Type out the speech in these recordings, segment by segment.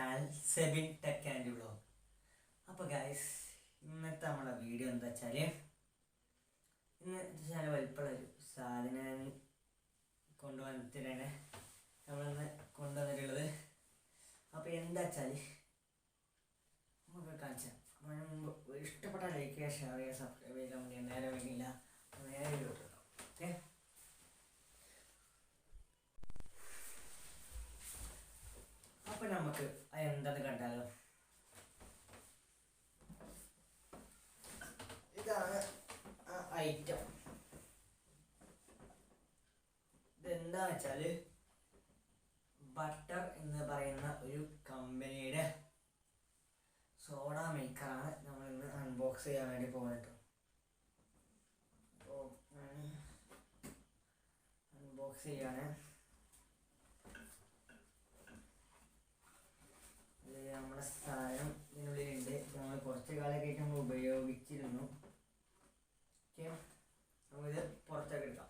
Channel Sebin tech and vlog അപ്പോൾ guys ഇന്നത്തെ നമ്മളെ വീഡിയോ എന്താ വെച്ചാൽ ഇന്ന് വലിപ്പുള്ള ഒരു സാധനം കൊണ്ടുവന്നിട്ടാണ് നമ്മളിന്ന് കൊണ്ടുവന്നിട്ടുള്ളത്. അപ്പോൾ എന്താ വെച്ചാൽ നമുക്ക് കാണിച്ചാൽ ഇഷ്ടപ്പെട്ട ലൈക്ക് ഷെയർ ചെയ്യുക സബ്സ്ക്രൈബ് ചെയ്യാൻ വേണ്ടി നേരെ വൈകില്ല അപ്പോൾ നേരെ വീഡിയോ ഓക്കെ അപ്പൊ നമുക്ക് അത് എന്താന്ന് കണ്ടാലോ ഇതാണ് ഐറ്റം. ഇതെന്താ വെച്ചാൽ ബട്ടർ എന്ന് പറയുന്ന ഒരു കമ്പനിയുടെ സോഡ മേക്കറാണ് നമ്മൾ ഇന്ന് അൺബോക്സ് ചെയ്യാൻ വേണ്ടി പോകുന്നത് അപ്പോൾ അൺബോക്സ് ചെയ്യാണ് നമ്മുടെ സാധനം ഇതിനുള്ളിലുണ്ട്. നമ്മൾ കുറച്ച് കാലമൊക്കെ നമ്മൾ ഉപയോഗിച്ചിരുന്നു. ഓക്കെ നമുക്കിത് പുറത്തേക്ക് എടുക്കാം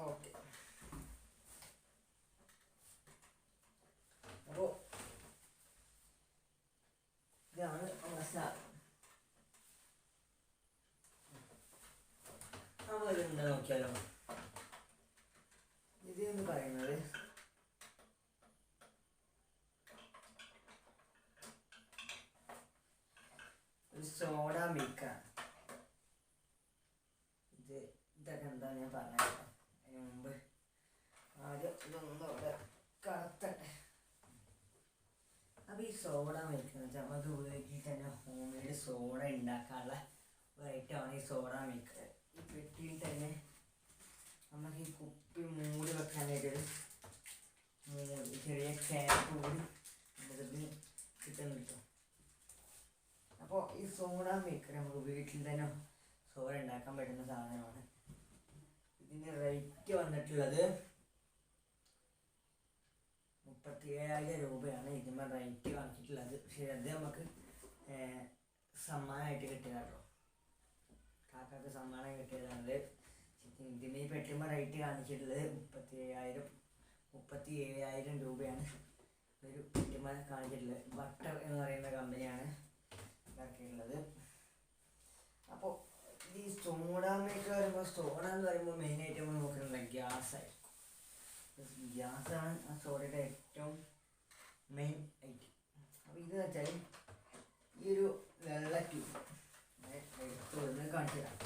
ഓക്കെ അപ്പോൾ ഇതാണ് നമ്മുടെ സാധനം നമ്മളിത് എന്താ നോക്കിയാലോ ഇത് എന്ന് പറയുന്നത് ഒരു സോഡ മിൽക്കാണ് ഇത് ഇതൊക്കെ എന്താ ഞാൻ പറഞ്ഞത് അതിന് മുമ്പ് ആദ്യം ഇതൊന്നും ഇവിടെ കടത്തട്ടെ അപ്പോൾ ഈ സോഡ മിൽക്ക് എന്ന് വെച്ചാൽ നമുക്ക് ഉപയോഗിച്ചിട്ട് തന്നെ ഹോം മെയ്ഡ് സോഡ ഉണ്ടാക്കാനുള്ള ഐറ്റമാണ് ഈ സോഡ മേക്കർ ഈ പെട്ടിയിൽ തന്നെ നമുക്ക് ഈ കുപ്പി മൂടി വെക്കാനായിട്ടൊരു മൂടി ചെറിയ ക്യാപ്പ് കൂടി നമുക്കിത് കിട്ടുന്നു കിട്ടും അപ്പോൾ ഈ സോഡ മേക്കർ നമുക്ക് വീട്ടിൽ തന്നെ സോഡ ഉണ്ടാക്കാൻ പറ്റുന്ന സാധനമാണ്. ഇതിന്റെ റേറ്റ് വന്നിട്ടുള്ളത് മുപ്പത്തി ഏഴായിരം രൂപയാണ് ഇതിന്മേ റേറ്റ് കാണിച്ചിട്ടുള്ളത്. പക്ഷേ അത് നമുക്ക് സമ്മാനമായിട്ട് കിട്ടിയതാട്ടോ കാക്കാക്ക് സമ്മാനം കിട്ടിയതാണ്. ഇതിന് ഈ പെട്ടുമ്പോ റേറ്റ് കാണിച്ചിട്ടുള്ളത് മുപ്പത്തി ഏഴായിരം മുപ്പത്തി ഏഴായിരം രൂപയാണ്. ഒരു പെട്ടുമ്പ കാണിച്ചിട്ടുള്ളത്. ബട്ടർ എന്ന് പറയുന്ന കമ്പനിയാണ് ഇതാക്കിയിട്ടുള്ളത്. അപ്പോൾ ഈ സോഡ വരുമ്പോൾ സോഡ എന്ന് പറയുമ്പോൾ മെയിനായിട്ട് നമ്മൾ നോക്കുന്നത് ഗ്യാസായി. ഗ്യാസാണ് ആ സോഡയുടെ ഏറ്റവും മെയിൻ ഐറ്റം അപ്പോൾ ഇത് വെച്ചാൽ ഈ ഒരു വെള്ള ട്യൂബ് എടുത്ത് വന്ന് കാണിച്ചു തരാം.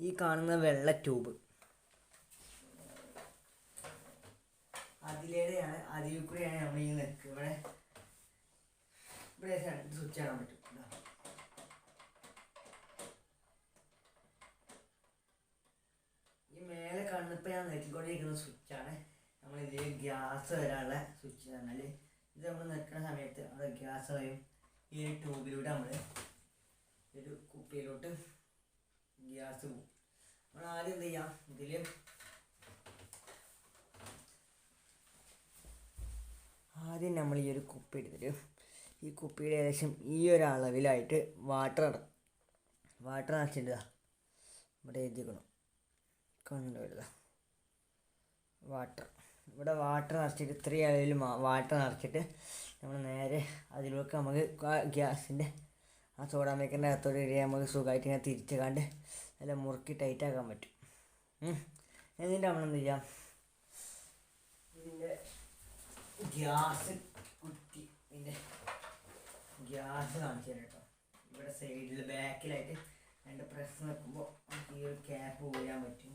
ഈ കാണുന്ന വെള്ള ട്യൂബ് അതിലേടെയാണ് അതിൽ കൂടെയാണ് നമ്മൾ ഈ നിൽക്കുക ഇവിടെ ഇവിടെ സ്വിച്ച് ചെയ്യാൻ പറ്റും ഇതാ. ഈ കാണുന്നപ്പോൾ ഞാൻ നെറ്റിക്കൊണ്ടിരിക്കുന്ന സ്വിച്ചാണ്. നമ്മൾ ഇതിൽ ഗ്യാസ് വരാനുള്ള സ്വിച്ച് പറഞ്ഞാൽ ഇത് നമ്മൾ നിൽക്കുന്ന സമയത്ത് അവിടെ ഗ്യാസ് വരും. ഈ ഒരു ട്യൂബിലൂടെ നമ്മൾ ഒരു കുപ്പിയിലോട്ട് ഗ്യാസ് പോകും നമ്മൾ ആദ്യം എന്ത് ചെയ്യാം? ഇതിൽ ആദ്യം നമ്മൾ ഈ ഒരു കുപ്പി എടുത്തിട്ട് ഈ കുപ്പിയുടെ ഏകദേശം ഈ ഒരു അളവിലായിട്ട് വാട്ടർ വാട്ടർ നിറച്ചിട്ടുക ഇവിടെ എഴുതിക്കണം കണ്ടുവരുക വാട്ടർ. ഇവിടെ വാട്ടർ നിറച്ചിട്ട് ഇത്രയും അളവിൽ വാട്ടർ നിറച്ചിട്ട് നമ്മൾ നേരെ അതിലേക്ക് നമുക്ക് ഗ്യാസിന്റെ ആ സോഡാ മേക്കറിന്റെ അകത്തോട് ഇടിയാൽ നമുക്ക് സുഖമായിട്ട് ഇങ്ങനെ തിരിച്ച് കണ്ട് നല്ല മുറുക്കി ടൈറ്റാക്കാൻ പറ്റും. എന്നിട്ട് നമ്മൾ എന്ത് ചെയ്യാം? ഇതിന്റെ ഗ്യാസ് കുറ്റി ഇതിന്റെ ഗ്യാസ് കാണിച്ചു തരാം കേട്ടോ. ഇവിടെ സൈഡിൽ ബാക്കിലായിട്ട് രണ്ട് പ്രസ് നിൽക്കുമ്പോൾ നമുക്ക് ഈ ഒരു ക്യാപ്പ് ഊരാൻ പറ്റും.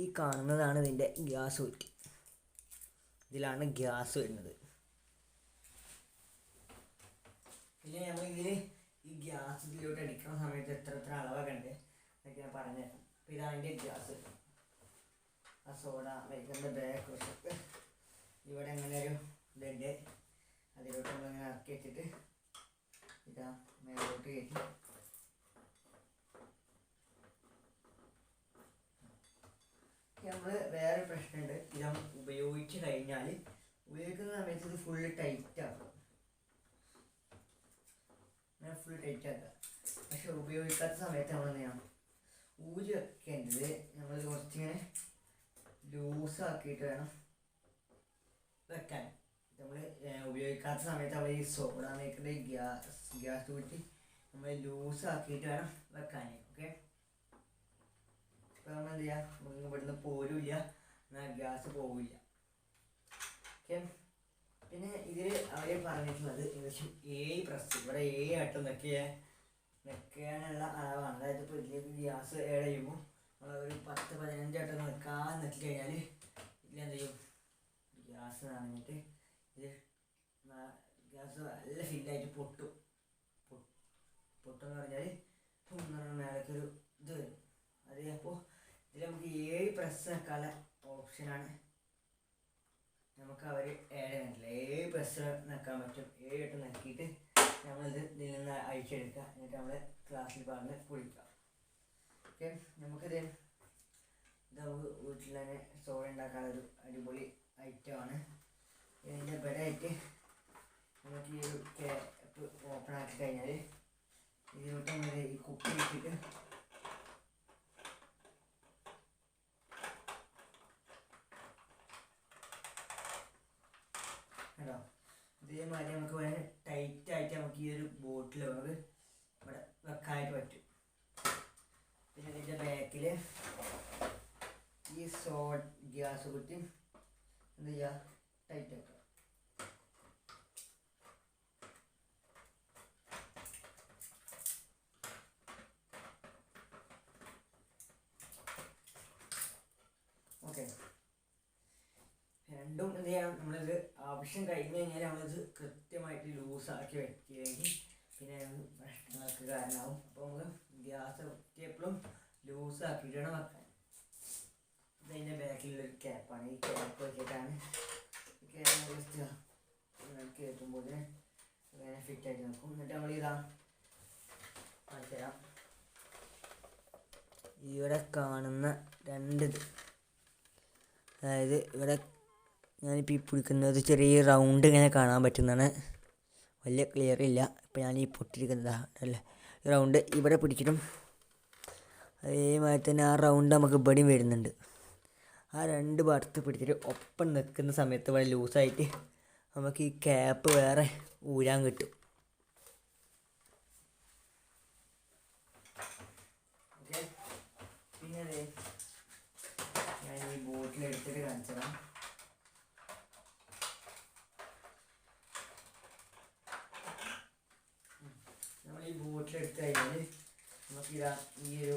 ഈ കാണുന്നതാണ് ഇതിന്റെ ഗ്യാസ് കുറ്റി. ഇതിലാണ് ഗ്യാസ് വരുന്നത്. പിന്നെ നമ്മൾ ഇതിൽ ഈ ഗ്യാസ് ഇതിലോട്ട് അടിക്കുന്ന സമയത്ത് എത്ര എത്ര അളവൊക്കെ ഉണ്ട് എന്നൊക്കെ ഞാൻ പറഞ്ഞു അപ്പോൾ ഇതാണ് ഗ്യാസ്. ആ സോഡ വൈകിന്റെ ബാക്ക് വശത്ത് ഇവിടെ അങ്ങനെ ഒരു ഇതുണ്ട്. അതിലോട്ട് നമ്മളിങ്ങനെ ഇറക്കി വെച്ചിട്ട് ഇതാ മേലോട്ട് കയറ്റി. നമ്മൾ വേറെ പ്രശ്നമുണ്ട്. ഇത് ഉപയോഗിച്ച് കഴിഞ്ഞാൽ ഉപയോഗിക്കുന്ന സമയത്ത് ഇത് ഫുള്ള് ടൈറ്റ് ആക്കും. ഫുൾ ടൈറ്റ് ആക്കുക. പക്ഷെ ഉപയോഗിക്കാത്ത സമയത്ത് നമ്മൾ എന്ത് ഊരി വെക്കേണ്ടത് നമ്മൾ കുറച്ചിങ്ങനെ ലൂസാക്കിയിട്ട് വേണം വെക്കാൻ. നമ്മൾ ഉപയോഗിക്കാത്ത സമയത്ത് നമ്മൾ ഈ സോഡ മേക്കറിന്റെ ഗ്യാസ് ഗ്യാസ് കൂട്ടി നമ്മൾ ലൂസാക്കിയിട്ട് വേണം വെക്കാൻ ഓക്കെ? ചെയ്യുക നമുക്ക് ഇവിടുന്ന് പോരുമില്ല എന്നാൽ ഗ്യാസ് പോവില്ല. ഓക്കെ? പിന്നെ ഇതിൽ അവർ പറഞ്ഞിട്ടുള്ളത് ഏകദേശം ഏഴ് പ്രസ് ഇവിടെ ഏഴ് ആട്ടം. നിൽക്കുക നിൽക്കാനുള്ള അളവാണ്. അതായത് ഇപ്പോൾ ഇതിലേക്ക് ഗ്യാസ് ഏഡ് ചെയ്യുമ്പോൾ നമ്മൾ ഒരു പത്ത് ആട്ടം നിൽക്കാൻ നിൽക്കി കഴിഞ്ഞാൽ ഇതിലെന്ത് ചെയ്യും? ഗ്യാസ് നിറഞ്ഞിട്ട് ഇത് ഗ്യാസ് നല്ല ഫില്ലായിട്ട് പൊട്ടും. പൊട്ടെന്ന് പറഞ്ഞാൽ മേലേക്കൊരു ഇത് വരും. അത് അപ്പോൾ ഇതിൽ നമുക്ക് ഏഴ് പ്രസ് വെക്കാനുള്ള ഓപ്ഷനാണ് നമുക്ക് അവർ ഏഴ് ചെയ്തിട്ടില്ല. ഏഴ് പ്രസ് നിൽക്കാൻ പറ്റും. ഏഴ് എട്ട് നക്കിയിട്ട് നമ്മളിത് ഇതിൽ നിന്ന് അഴിച്ചെടുക്കുക. എന്നിട്ട് നമ്മൾ ക്ലാസ്സിൽ പറഞ്ഞ് കുളിക്കാം ഓക്കെ നമുക്കിത് ഇത് നമുക്ക് വീട്ടിൽ തന്നെ സോഡ ഉണ്ടാക്കാനൊരു അടിപൊളി ഐറ്റമാണ് ഇതിന്റെ ബെഡായിട്ട് നമുക്ക് ഈ ഒരു ക്യാപ്പ് ഓപ്പൺ ആക്കി കഴിഞ്ഞാൽ ഇതിലോട്ട് നമ്മൾ ഈ കുപ്പി ഇട്ടിട്ട് കേട്ടോ ഇതേമാതിരി നമുക്ക് വേണേൽ ടൈറ്റ് ആയിട്ട് നമുക്ക് ഈ ഒരു ബോട്ടിൽ നമുക്ക് ഇവിടെ വെക്കാനായിട്ട് പറ്റും. പിന്നെ ഇതിന്റെ ബാക്കിൽ ഈ സോ ഗ്യാസ് കുറ്റി എന്ത് ചെയ്യുക ടൈറ്റ് ആക്കുക ഓക്കെ രണ്ടും എന്ത് ചെയ്യണം ആവശ്യം കഴിഞ്ഞ് കഴിഞ്ഞാൽ നമ്മളിത് കൃത്യമായിട്ട് ലൂസാക്കി വെക്കുകയെങ്കിൽ പിന്നെ പ്രശ്നങ്ങൾക്ക് കാരണമാവും. അപ്പോൾ നമുക്ക് ഗ്യാസ് ലൂസാക്കിയിട്ട് ഇടണം വെക്കാൻ. ഇതിന്റെ ബാക്കിലുള്ളൊരു ക്യാപ്പാണ്. ഈ ക്യാപ്പ് വെച്ചിട്ടാണ് ക്യാപ്പ് ജസ്റ്റ് കയറ്റുമ്പോൾ ഇങ്ങനെ ഫിറ്റ് ആയിട്ട് നിൽക്കും എന്നിട്ട് നമ്മൾ ഇതാ കാണിച്ചു തരാം ഇവിടെ കാണുന്ന രണ്ടിത്. അതായത് ഇവിടെ ഞാനിപ്പോൾ ഈ പിടിക്കുന്നത് ചെറിയ റൗണ്ട് ഇങ്ങനെ കാണാൻ പറ്റുന്നതാണ്. വലിയ ക്ലിയർ ഇല്ല. ഇപ്പോൾ ഞാൻ ഈ പൊട്ടിയിരിക്കുന്നത് അല്ലേ? റൗണ്ട് ഇവിടെ പിടിക്കണം അതേമാതിരി തന്നെ ആ റൗണ്ട് നമുക്ക് ഇവിടെയും വരുന്നുണ്ട്. ആ രണ്ട് ഭാഗത്ത് പിടിച്ചിട്ട് ഒപ്പം നിൽക്കുന്ന സമയത്ത് ഇവിടെ ലൂസായിട്ട് നമുക്ക് ഈ ക്യാപ്പ് വേറെ ഊരാൻ കിട്ടും. പിന്നെ ഞാൻ ഈ ബോട്ടിൽ എടുത്തിട്ട് കാണിച്ചതാ നമ്മൾ ഈ ബോട്ടിൽ എടുത്ത് കഴിഞ്ഞാൽ നമുക്ക് ഇതാ ഈ ഒരു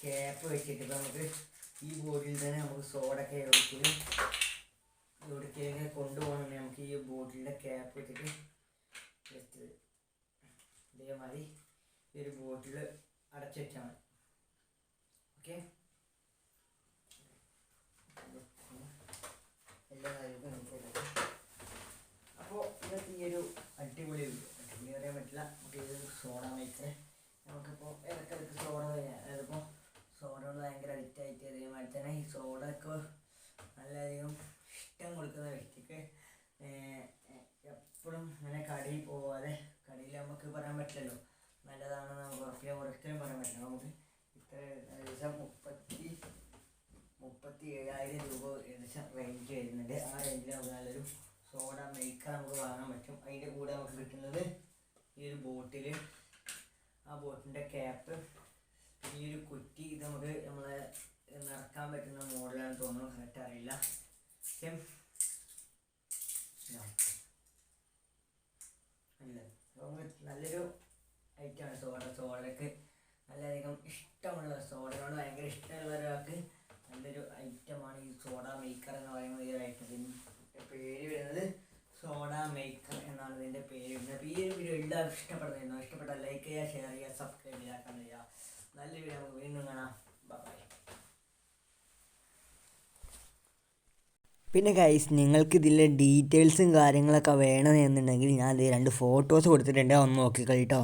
ക്യാപ്പ് വെച്ചിട്ട് ഇപ്പം നമുക്ക് ഈ ബോട്ടിൽ തന്നെ നമുക്ക് സോഡൊക്കെ എവിടേക്കും എവിടേക്കെങ്കിലും കൊണ്ടുപോകണമെങ്കിൽ നമുക്ക് ഈ ബോട്ടിലിന്റെ ക്യാപ്പ് വെച്ചിട്ട്. ജസ്റ്റ് ഇതേമാതിരി ഈ ഒരു ബോട്ടിൽ അടച്ചു വെച്ചാൽ മതി. ഓക്കെ എല്ലാ കാര്യങ്ങളും നമുക്ക് അപ്പോൾ ഇന്നത്തെ ഈ ഒരു അടിപൊളി വീഡിയോ പറയാൻ പറ്റില്ല. നമുക്ക് ഇത് സോഡ മേക്കർ നമുക്കിപ്പോൾ ഇടയ്ക്കിടയ്ക്ക് സോഡ അതിപ്പോൾ സോഡ കൊണ്ട് ഭയങ്കര അഡിക്റ്റ് ആയിട്ട് അതേമാതിരി തന്നെ ഈ സോഡ ഒക്കെ വളരെയധികം ഇഷ്ടം കൊടുക്കുന്ന വ്യക്തിക്ക് എപ്പോഴും ഇങ്ങനെ കടയിൽ പോവാതെ കടയിൽ നമുക്ക് പറയാൻ പറ്റില്ലല്ലോ. നല്ലതാണെന്ന് നമുക്ക് ഉറപ്പിയ ഒരിക്കലും പറയാൻ പറ്റില്ല. നമുക്ക് ഇത്ര ഏകദേശം മുപ്പത്തി മുപ്പത്തി ഏഴായിരം രൂപ ഏകദേശം റേഞ്ച് വരുന്നുണ്ട്. ആ റേഞ്ചിൽ നമുക്ക് നല്ലൊരു സോഡ മേക്കർ നമുക്ക് വാങ്ങാൻ പറ്റും. അതിന്റെ കൂടെ നമുക്ക് കിട്ടുന്നത് ഈ ഒരു ബോട്ടിൽ ആ ബോട്ടിന്റെ ക്യാപ്പ് ഈ ഒരു കുറ്റി ഇത് നമുക്ക് നമ്മളെ നിറക്കാൻ പറ്റുന്ന മോഡലാണ് തോന്നുന്നു. കറക്റ്റ് അറിയില്ല. നല്ലൊരു ഐറ്റമാണ് സോഡ. സോഡക്ക് നല്ലധികം ഇഷ്ടമുള്ള സോഡയോട് ഭയങ്കര ഇഷ്ടമുള്ള ഒരാൾക്ക് നല്ലൊരു ഐറ്റമാണ് ഈ സോഡ മേക്കർ എന്ന് പറയുന്ന ഈ ഒരു ഐറ്റത്തിന് പേര് വരുന്നത് സോഡ മേക്കർ എന്നാണ് ഇതിന്റെ പേര് അപ്പോൾ ഈ ഒരു വീഡിയോ എല്ലാവർക്കും ഇഷ്ടപ്പെടുന്നു ഇഷ്ടപ്പെട്ട ലൈക്ക് ചെയ്യുക ഷെയർ ചെയ്യുക സബ്സ്ക്രൈബ് ചെയ്യുക കമന്റ് ചെയ്യുക. നല്ല വീഡിയോ നമുക്ക് വീണ്ടും കാണാം. ബൈ പിന്നെ ഗൈസ് നിങ്ങൾക്ക് ഇതിലെ ഡീറ്റെയിൽസും കാര്യങ്ങളൊക്കെ വേണമെന്നുണ്ടെങ്കിൽ ഞാൻ രണ്ട് ഫോട്ടോസ് കൊടുത്തിട്ടുണ്ട്. ഒന്ന് നോക്കിക്കളി കേട്ടോ